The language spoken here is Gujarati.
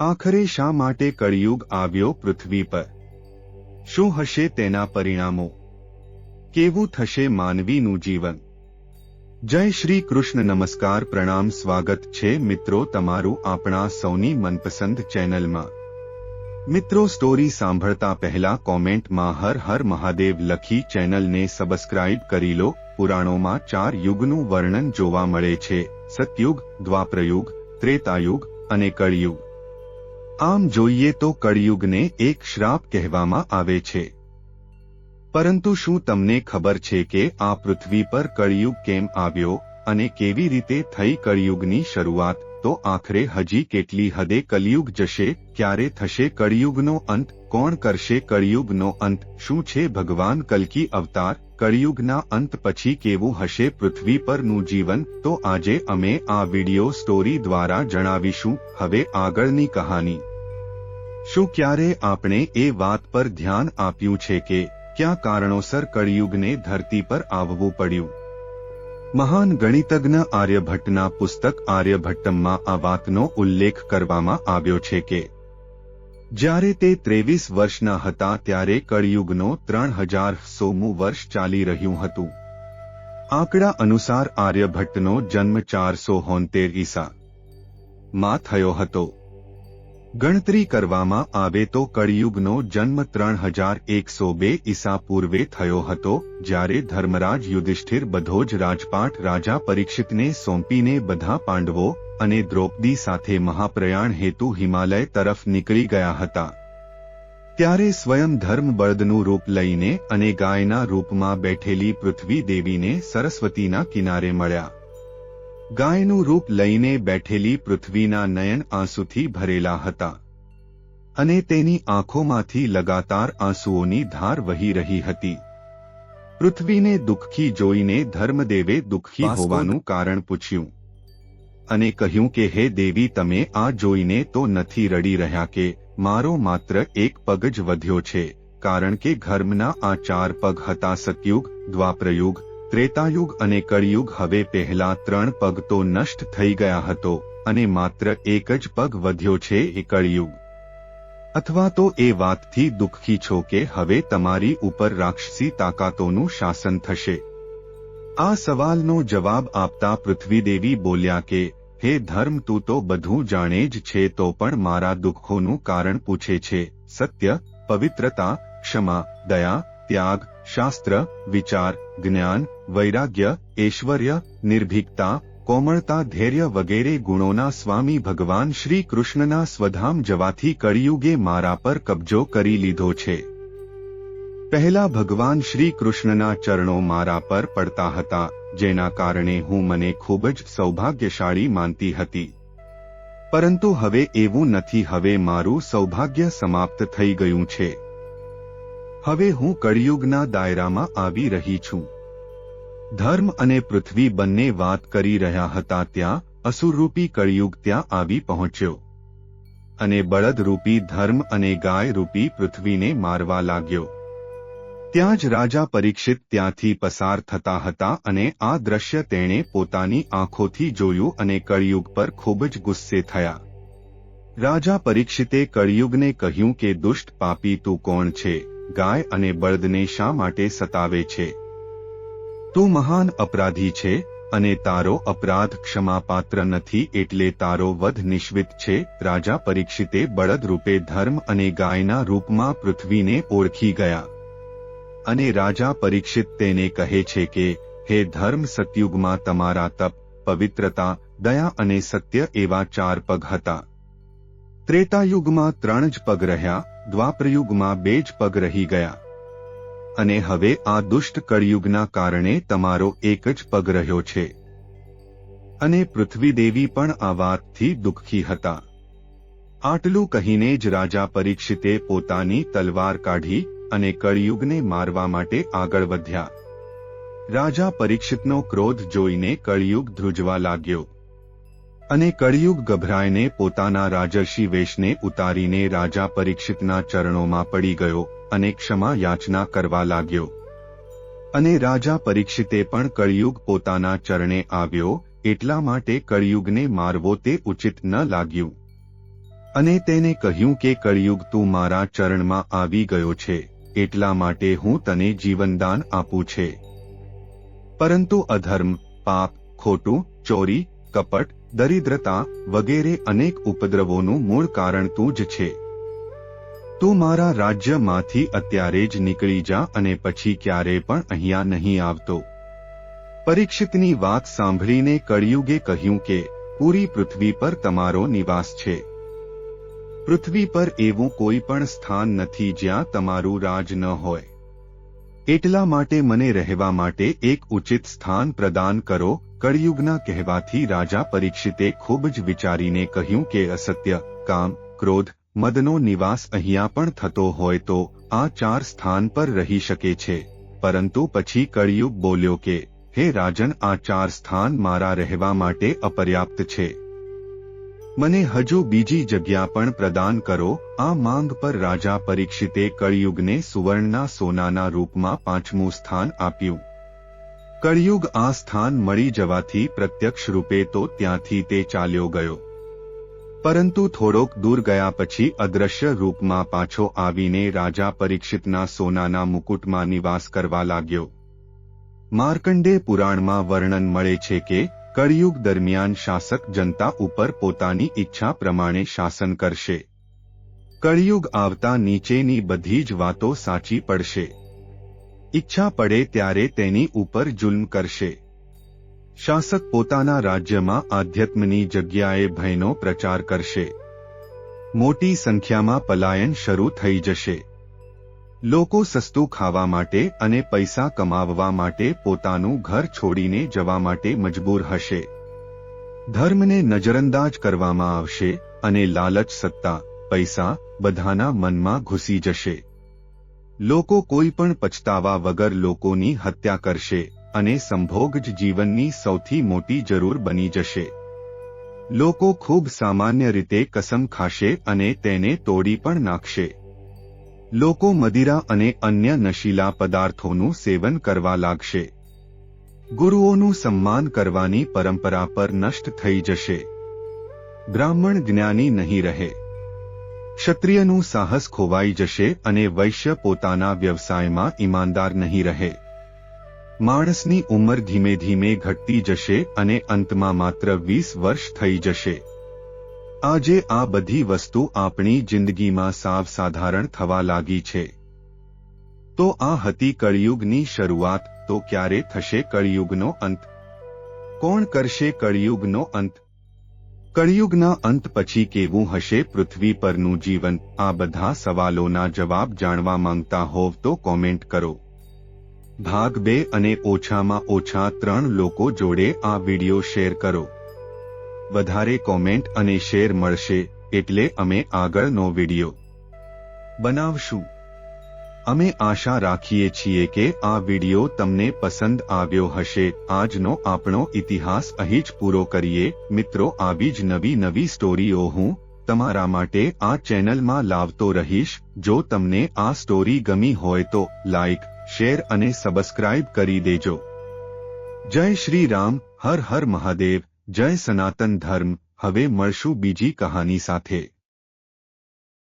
આખરે શા માટે કળિયુગ આવ્યો પૃથ્વી પર? શું હશે તેના પરિણામો? કેવું થશે માનવીનું જીવન? જય શ્રી કૃષ્ણ, નમસ્કાર, પ્રણામ, સ્વાગત છે મિત્રો તમારું આપણા સૌની મનપસંદ ચેનલમાં. મિત્રો સ્ટોરી સાંભળતા પહેલા કોમેન્ટમાં હર હર મહાદેવ લખી ચેનલને સબસ્ક્રાઇબ કરી લો. પુરાણોમાં ચાર યુગનું વર્ણન જોવા મળે છે. સતયુગ, દ્વાપરયુગ, ત્રેતાયુગ અને કળિયુગ. આમ જોઈએ તો કળિયુગને એક શ્રાપ કહેવામાં આવે છે. પરંતુ શું તમને ખબર છે કે આ પૃથ્વી પર કળિયુગ કેમ આવ્યો અને કેવી રીતે થઈ કળિયુગની શરૂઆત? તો આખરે હજી કેટલી હદે કલિયુગ જશે, ક્યારે થશે કળિયુગનો અંત? કોણ કરશે કળિયુગનો અંત? શું છે ભગવાન કલ્કી અવતાર? કળિયુગના અંત પછી કેવું હશે પૃથ્વી પરનું જીવન? તો આજે અમે આ વિડિયો સ્ટોરી દ્વારા જણાવીશું. હવે આગળની કહાની. શું ક્યારે આપણે એ વાત પર ધ્યાન આપ્યું છે કે ક્યાં કારણોસર કળિયુગને ધરતી પર આવવું પડ્યું? મહાન ગણિતજ્ઞ આર્યભટ્ટના પુસ્તક આર્યભટ્ટમમાં આ વાતનો ઉલ્લેખ કરવામાં આવ્યો છે કે, જ્યારે તે ત્રેવીસ વર્ષના હતા ત્યારે કળિયુગનો ત્રણ હજાર સોમું વર્ષ ચાલી રહ્યું હતું. આંકડા અનુસાર આર્યભટ્ટનો જન્મ ચારસો હોંતેર ઈસા માં થયો હતો. ગણતરી કરવામાં આવે તો કળિયુગનો જન્મ ત્રણ હજાર એકસો બે ઈસા પૂર્વે થયો હતો, જ્યારે ધર્મરાજ યુધિષ્ઠિર બધો જ રાજપાટ રાજા પરીક્ષિતને સોંપીને બધા પાંડવો અને દ્રૌપદી સાથે મહાપ્રયાણ હેતુ હિમાલય તરફ નીકળી ગયા હતા. ત્યારે સ્વયં ધર્મ બળદનું રૂપ લઈને અને ગાયના રૂપમાં બેઠેલી પૃથ્વી દેવીને સરસ્વતીના કિનારે મળ્યા. ગાયનું રૂપ લઈને બેઠેલી પૃથ્વીના નયન આંસુથી ભરેલા હતા. અને તેની આંખોમાંથી લગાતાર આંસુઓની ધાર વહી રહી હતી. પૃથ્વીને દુઃખી જોઈને ધર્મદેવે દુઃખી હોવાનું કારણ પૂછ્યું. અને કહ્યું કે હે દેવી તમે આ જોઈને તો નથી રડી રહ્યા કે મારો માત્ર એક પગ જ વધ્યો છે કારણ કે ધર્મના આ ચાર પગ હતા સતયુગ દ્વાપ્રયુગ ત્રેતાયુગ અને કળિયુગ હવે પહેલા ત્રણ પગ તો નષ્ટ થઈ ગયા હતો, અને માત્ર એક જ પગ વધ્યો છે એ કળિયુગ. અથવા તો એ વાતથી દુઃખી છો કે હવે તમારી ઉપર રાક્ષસી તાકાતોનું શાસન થશે. આ સવાલનો જવાબ આપતા પૃથ્વીદેવી બોલ્યા કે, હે ધર્મ, તું તો બધું જાણે જ છે તો પણ મારા દુઃખોનું કારણ પૂછે છે, સત્ય, પવિત્રતા, ક્ષમા, દયા, ત્યાગ, શાસ્ત્ર, વિચાર, જ્ઞાન વૈરાગ્ય, ઐશ્વર્ય, નિર્ભીકતા, કોમળતા, ધૈર્ય વગેરે ગુણોના સ્વામી ભગવાન શ્રી કૃષ્ણના સ્વધામ જવાથી કળિયુગે મારા પર કબજો કરી લીધો છે. પહેલા ભગવાન શ્રી કૃષ્ણના ચરણો મારા પર પડતા હતા, જેના કારણે હું મને ખૂબ જ સૌભાગ્યશાળી માનતી હતી. પરંતુ હવે એવું નથી, હવે મારું સૌભાગ્ય સમાપ્ત થઈ ગયું છે. હવે હું કળિયુગના દાયરામાં આવી રહી છું. ધર્મ અને પૃથ્વી બંને વાત કરી રહ્યા હતા ત્યાં અસુરરૂપી કળિયુગ ત્યાં આવી પહોંચ્યો. અને બળદરૂપી ધર્મ અને ગાયરૂપી પૃથ્વીને મારવા લાગ્યો. ત્યાં જ રાજા પરીક્ષિત ત્યાંથી પસાર થતા હતા અને આ દ્રશ્ય તેણે પોતાની આંખોથી જોયું અને કળિયુગ પર ખૂબ જ ગુસ્સે થયા. રાજા પરીક્ષિતે કળિયુગને કહ્યું કે દુષ્ટ પાપી તું કોણ છે? ગાય અને બળદને શા માટે સતાવે છે? તું મહાન અપરાધી છે અને તારો અપરાધ ક્ષમાપાત્ર નથી એટલે તારો વધ નિશ્વિત છે. રાજા પરીક્ષિતે બળદ રૂપે ધર્મ અને ગાયના રૂપમાં પૃથ્વીને ઓળખી ગયા. અને રાજા પરીક્ષિત તેને કહે છે કે, હે ધર્મ સતયુગમાં તમારા તપ, પવિત્રતા, દયા અને સત્ય એવા ચાર પગ હતા. ત્રેતાયુગમાં ત્રણ જ પગ રહ્યા, દ્વાપરયુગમાં બે જ પગ રહી ગયા. અને હવે આ દુષ્ટ કળિયુગના કારણે તમારો એક જ પગ રહ્યો છે. અને પૃથ્વીદેવી પણ આ વાતથી દુઃખી હતા. આટલું કહીને જ રાજા પરીક્ષિતે પોતાની તલવાર કાઢી અને કળિયુગને મારવા માટે આગળ વધ્યા. રાજા પરીક્ષિતનો ક્રોધ જોઈને કળિયુગ ધ્રુજવા લાગ્યો. અને કળિયુગ ગભરાઈને પોતાના રાજર્ષિ વેશને ઉતારીને રાજા પરીક્ષિતના ચરણોમાં પડી ગયો અને ક્ષમા યાચના કરવા લાગ્યો. અને રાજા પરીક્ષિતે પણ કળિયુગ પોતાના ચરણે આવ્યો, એટલા માટે કળિયુગને મારવો તે ઉચિત ન લાગ્યું. અને તેને કહ્યું કે, કળિયુગ તું મારા ચરણમાં આવી ગયો છે, એટલા માટે હું તને જીવનદાન આપું છે. પરંતુ અધર્મ, પાપ, ખોટું, ચોરી, કપટ દરિદ્રતા વગેરે અનેક ઉપદ્રવોનું મૂળ કારણ તું જ છે. તું મારા રાજ્યમાંથી અત્યારે જ નીકળી જા અને પછી ક્યારે પણ અહીંયા નહીં આવતો. પરીક્ષિતની વાત સાંભળીને કળિયુગે કહ્યું કે, પૂરી પૃથ્વી પર તમારો નિવાસ છે. પૃથ્વી પર એવું કોઈ પણ સ્થાન નથી જ્યાં તમારું રાજ ન હોય. એટલા માટે મને રહેવા માટે એક ઉચિત સ્થાન પ્રદાન કરો, કળિયુગના કહેવાથી રાજા પરીક્ષિતે ખૂબ જ વિચારીને કહ્યું કે અસત્ય, કામ, ક્રોધ, મદનો નિવાસ અહીંયા પણ થતો હોય તો આ ચાર સ્થાન પર રહી શકે છે. પરંતુ પછી કળિયુગ બોલ્યો કે, હે રાજન, આ ચાર સ્થાન મારા રહેવા માટે અપર્યાપ્ત છે. મને હજુ બીજી જગ્યા પણ પ્રદાન કરો. આ માંગ પર રાજા પરીક્ષિતે કળિયુગને સુવર્ણના સોનાના રૂપમાં પાંચમું સ્થાન આપ્યું. કળિયુગ આ સ્થાન મળી જવાથી પ્રત્યક્ષ રૂપે તો ત્યાંથી તે ચાલ્યો ગયો. પરંતુ થોડોક દૂર ગયા પછી અદ્રશ્ય રૂપમાં પાછો આવીને રાજા પરીક્ષિતના સોનાના મુકુટમાં નિવાસ કરવા લાગ્યો. માર્કંડે પુરાણમાં વર્ણન મળે છે કે કળિયુગ દરમિયાન શાસક જનતા ઉપર પોતાની ઈચ્છા પ્રમાણે શાસન કરશે. કળિયુગ આવતા નીચેની બધી જ વાતો સાચી પડશે. ઈચ્છા પડે ત્યારે તેની ઉપર જુલ્મ કરશે. શાસક પોતાના રાજ્યમાં આધ્યાત્મની જગ્યાએ ભયનો પ્રચાર કરશે. મોટી સંખ્યામાં પલાયન શરૂ થઈ જશે. લોકો સસ્તું ખાવા માટે અને પૈસા કમાવવા માટે પોતાનું ઘર છોડીને જવા માટે મજબૂર હશે. ધર્મને નજરઅંદાજ કરવામાં આવશે અને લાલચ સત્તા, પૈસા બધાના મનમાં ઘૂસી જશે. લોકો કોઈ પણ પછતાવા વગર લોકોની હત્યા કરશે અને સંભોગ જ જીવનની સૌથી મોટી જરૂર બની જશે. લોકો ખૂબ સામાન્ય રીતે કસમ ખાશે અને તેને તોડી પણ નાખશે. લોકો મદિરા અને અન્ય નશીલા પદાર્થોનું સેવન કરવા લાગશે. ગુરુઓનું સન્માન કરવાની પરંપરા પર નષ્ટ થઈ જશે. બ્રાહ્મણ જ્ઞાની નહીં રહે. ક્ષત્રિયનું સાહસ ખોવાઈ જશે અને વૈશ્ય પોતાના વ્યવસાયમાં ઈમાનદાર નહીં રહે. માણસની ઉંમર ધીમે ધીમે ઘટતી જશે અને અંતમાં માત્ર વીસ વર્ષ થઈ જશે. આજે આ બધી વસ્તુ આપણી જિંદગીમાં સાવ સાધારણ થવા લાગી છે. તો આ હતી કળિયુગની શરૂઆત, તો ક્યારે થશે કળિયુગનો અંત? કોણ કરશે કળિયુગનો અંત? કળિયુગના અંત પછી કેવું હશે પૃથ્વી પરનું જીવન? આ બધા સવાલોના જવાબ જાણવા માંગતા હોવ તો કોમેન્ટ કરો. ભાગ બે અને ઓછામાં ઓછા ત્રણ લોકો જોડે આ વિડિયો શેર કરો. વધારે કોમેન્ટ અને શેર મળશે એટલે અમે આગળનો વીડિયો બનાવશું. અમે આશા રાખીએ છીએ કે આ વિડિયો તમને પસંદ આવ્યો હશે. આજનો આપણો ઇતિહાસ અહીં જ પૂરો કરીએ. મિત્રો, આવી જ નવી નવી સ્ટોરીઓ હું તમારા માટે આ ચેનલમાં લાવતો રહીશ. જો તમને આ સ્ટોરી ગમી હોય તો લાઈક શેર અને સબસ્ક્રાઇબ કરી દેજો. જય શ્રી રામ. હર હર મહાદેવ. જય સનાતન ધર્મ હવે મળશું બીજી કહાની સાથે.